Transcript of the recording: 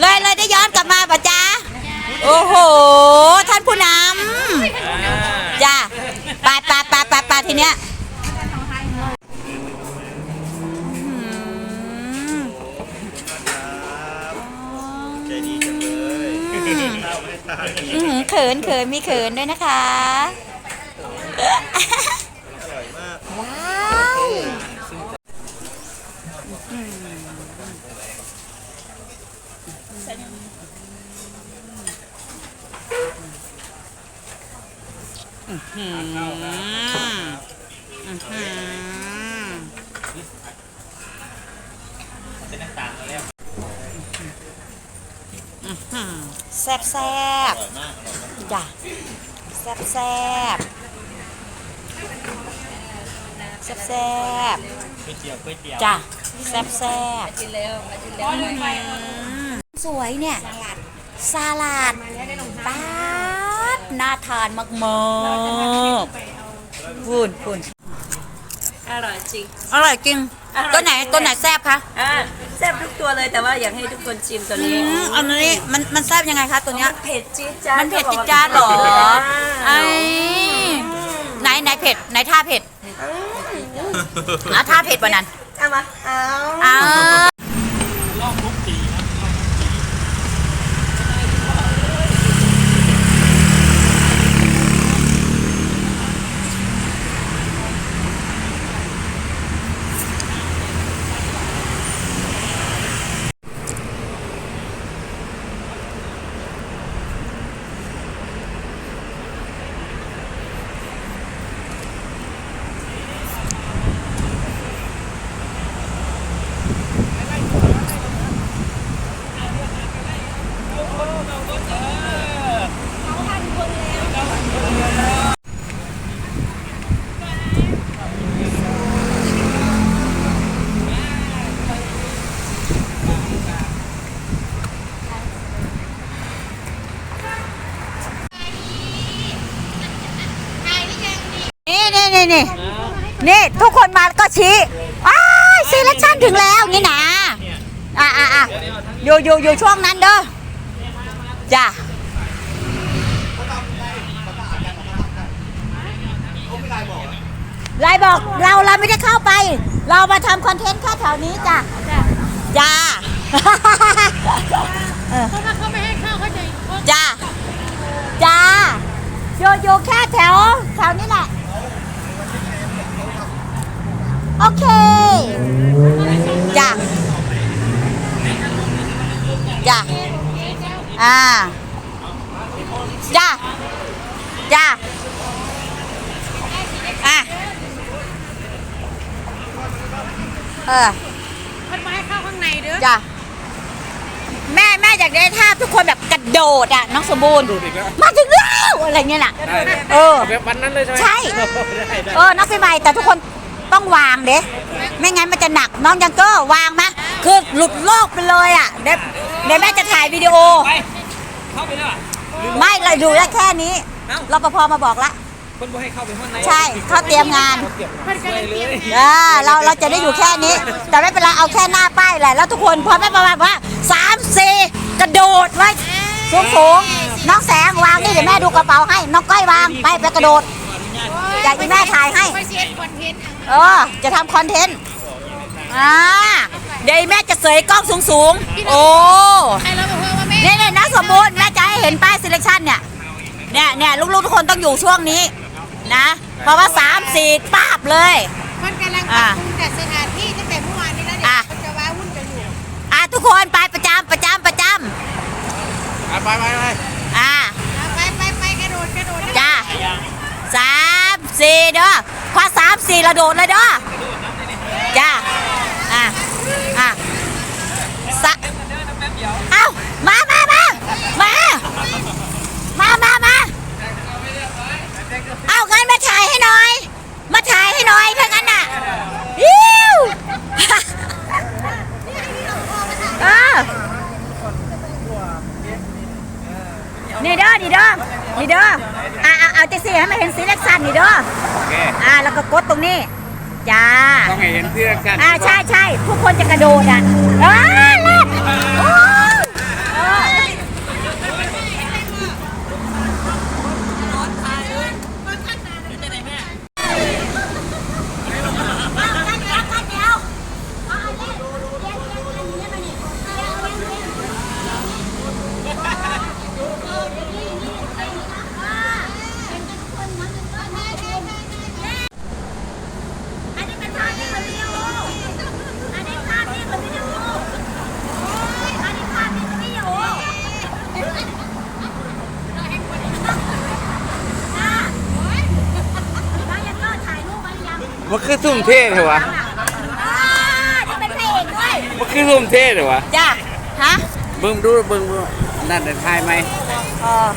เลยเลยได้ย้อนกลับมาป่ะจ๊ะโอ้โห ท่านผู้นำจ้าไปไปไปไปไปทีเนี้ยอืมใจดีจังเลยอื้อหือเขินเขินมีเขินด้วยนะคะ อร่อยมาก ว้าว อื้อหืออื้อหืออื้อหือแซ่บแซ่บจ้ะแซ่บแซ่บแซ่บแซ่บก๋วยเตี๋ยวก๋วยเตี๋ยวจ้ะแซ่บแซ่บกินแล้วมากินแล้วอืมสวยเนี่ยสลัดป๊าด น่าทานมากๆพูนพูนอร่อยจริงอร่อยจริง ตัวไหนตัวไหนแซ่บคะอ่าแซ่บทุกตัวเลยแต่ว่าอยากให้ทุกคนชิมตัวอืนี้มอันนี้มันมันแซ่บยังไงคะตัวเนี้ยเผ็ดจี๊ดจ้ามัมันเผ็ดจิดจ้าดเหรอไอ้ไหนไหนเผ็ดไหนท่าเผ็ดอะท่าเผ็ดวันนั้นเอามาเอาอ้าว นี่นี่นี่ทุกคนมาก็ชี้อ้ายซีเลคชั่นถึงแล้วนี่นะอะอะอะอยู่อยู่อยู่ช่วงนั้นเด้อจ้ะไลน์บอกเราเราไม่ได้เข้าไป เรามาทำคอนเทนต์แค่แถวนี้จ้ะจ้า เออ เขาเขาไม่ให้เข้าเขาจะเขา จ้า จ้า อยู่อยู่แค่แถว แถวนี้แหละ โอเคจ้าจ้าอ่าจ้าจ้าอะเออมันมาให้เข้าข้างในเด้อจ้ะแม่แม่อยากได้ภาพทุกคนแบบกระโดดอะน้องสมบูรณ์มาถึงแล้วอะไรเงี้ยน่ะเออ แบบวันนั้นเลยใช่ไหมใช่ ได้ได้ เออน้องปีใหม่แต่ทุกคน ต้องวางเด้ไม่งั้นมันจะหนักน้องยังก็วางมะคือหลุดโลกไปเลยอะเดี๋ยวเดี๋ยวแม่จะถ่ายวิดีโอ ไปเข้าไปแล้วไม่เราอยู่ได้แค่นี้รปภมาบอกละคนบอกให้เข้าไปข้างในใช่เขาเตรียมงานเตรียมงานเลยเลยอ่าเราเราจะได้อยู่แค่นี้ แต่ไม่เป็นไรเอาแค่หน้าป้ายแหละแล้วทุกคนพอแม่ประมาณว่าสามสี่กระโดดไว้สูงสูงๆน้องแสงวางนี่เดี๋ยวแม่ดูกระเป๋าให้น้องก้อยวางไปไปกระโดด อยากให้แม่ถ่ายให้ ไปเสียคอนเทนต์เออ จะทำคอนเทนต์ อ่า เดี๋ยวแม่จะเสยกล้องสูงสูงๆ โอ้ใครเราบอกว่าแม่เนี่ยเนี่ยนะสมบูรณ์แม่จะให้เห็นป้าย selection เนี่ย เนี่ยเนี่ยลูกๆทุกคนต้องอยู่ช่วงนี้นะ เพราะว่าสามสี่ป้าบเลย มันกำลังปรับปรุงจัดสถานที่ตั้งแต่เมื่อวานนี้แล้วเดี๋ยวมันจะว้าวุ่นกันอยู่ อะทุกคนไปประจำประจำประจ อะไปไปไปำอะ ไปไปไปกระโดดกระโดด จ้าส ดีเด้อพอสามสี่ระโดดเลยเด้อจ้าอะอะสะเอ้ามามามามามามามาเอางั้นมาถ่ายให้หน่อย มาถ่ายให้หน่อยถ้างั้นน่ะยิวเออนี่เด้อนี่เด้อนี่เด้อ อะเอาเอาจะสิให้มาเห็นสีเล็กซันนี่เด้อโอเคอะแล้วก็กดตรงนี้จ้าต้องให้เห็นเสื้อกันอ่าใช่ใช่ทุกคนจะกระโดดอะเออเลิศโอ้ย มันคือทุ่มเทเหรอวะอ่าจะเป็นพระเอกด้วยมันคือทุ่มเทเหรอวะจ้าฮะเบิ่งดูเบิ่งดูนั่นได้ทายไหม เออ